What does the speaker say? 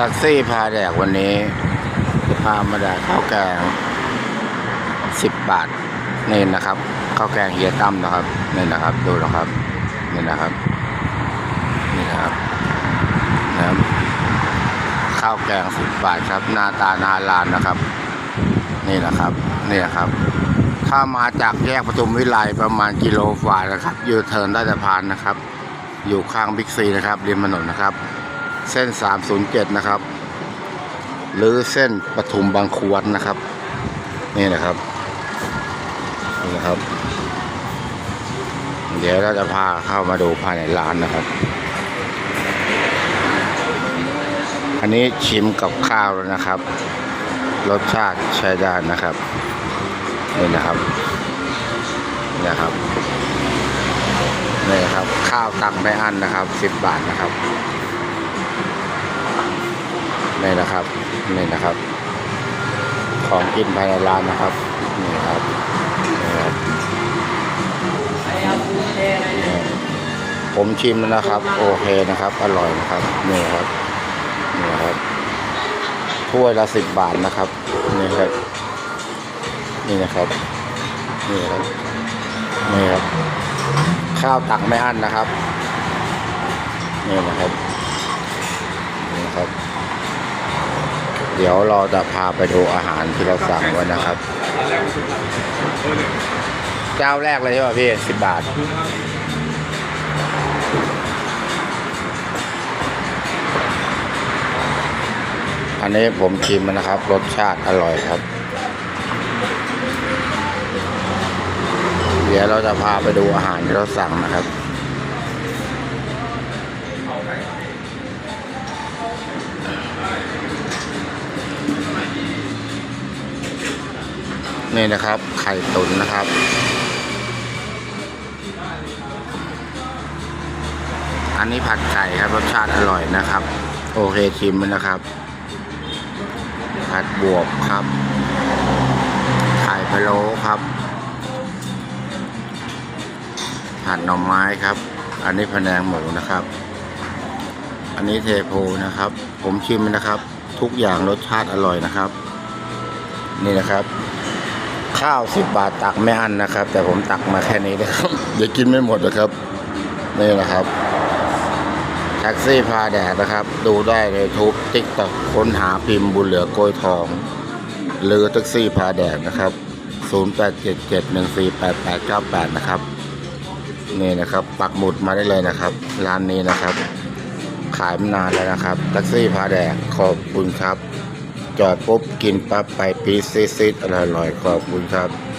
ท็กซี่พาแดกวันนี้ พามาแดกข้าวแกงสิบบาทนี่นะครับข้าวแกงเฮียตั้มนะครับนี่นะครับ ดูนะครับนี่นะครับนี่นะครับนะครับข้าวแกงสิบบาทครับหน้าตานาลานนะครับ นี่นะครับนี่นะครับ ถ้ามาจากแยกปทุมวิไลประมาณกิโลฝ่านะครับ อยู่เทิร์นใต้สะพานนะครับ อยู่ข้างบิ๊กซีนะครับริมถนนนะครับ เส้น 307 นะครับ หรือเส้นปทุมบางควนนะครับ นี่นะครับนี่นะครับ เดี๋ยวเราจะพาเข้ามาดูภายในร้านนะครับ อันนี้ชิมกับข้าวแล้วนะครับ รสชาติใช้ได้นะครับนี่นะครับนี่นะครับนี่ครับ ข้าวตักไม่อั้นนะครับ 10 บาทนะครับ นี่นะครับนี่นะครับ ของกินภายในร้านนะครับนี่ครับนี่ครับผมชิมแล้วนะครับ โอเคนะครับ อร่อยนะครับนี่ครับนี่ครับถ้วยละสิบบาทนะครับนี่ครับนี่นะครับนี่ครับนี่ครับ ข้าวตักไม่อั้นนะครับนี่นะครับนี่นะครับ เดี๋ยวเราจะพาไปดูอาหารที่เราสั่งไว้นะครับ เจ้าแรกเลยใช่ป่ะพี่สิบบาท อันนี้ผมชิมนะครับ รสชาติอร่อยครับ เดี๋ยวเราจะพาไปดูอาหารที่เราสั่งนะครับ นี่นะครับ ไข่ตุ๋นนะครับ อันนี้ผัดไก่ครับรสชาติอร่อยนะครับ โอเคชิมมันนะครับ ผัดบวบครับ ไข่พะโล้ครับ ผัดหน่อไม้ครับ อันนี้พะแนงหมูนะครับ อันนี้เทโพนะครับ ผมชิมนะครับ ทุกอย่างรสชาติอร่อยนะครับนี่นะครับ ข้าวสิบบาทตักไม่อั้นนะครับ แต่ผมตักมาแค่นี้นะครับ เดี๋ยวกินไม่หมดนะครับ นี่นะครับ แท็กซี่พาแดดนะครับ ดูได้ในทุกติ๊กต็อกค้นหาพิมพ์บุญเหลือโกยทอง หรือแท็กซี่พาแดดนะครับ 0877148898 นะครับ นี่นะครับ ปักหมุดมาได้เลยนะครับ ร้านนี้นะครับ ขายมานานแล้วนะครับแท็กซี่พาแดดขอบคุณครับ จอดปุ๊บกินปั๊บไปปีซีซิดอร่อยๆขอบคุณครับ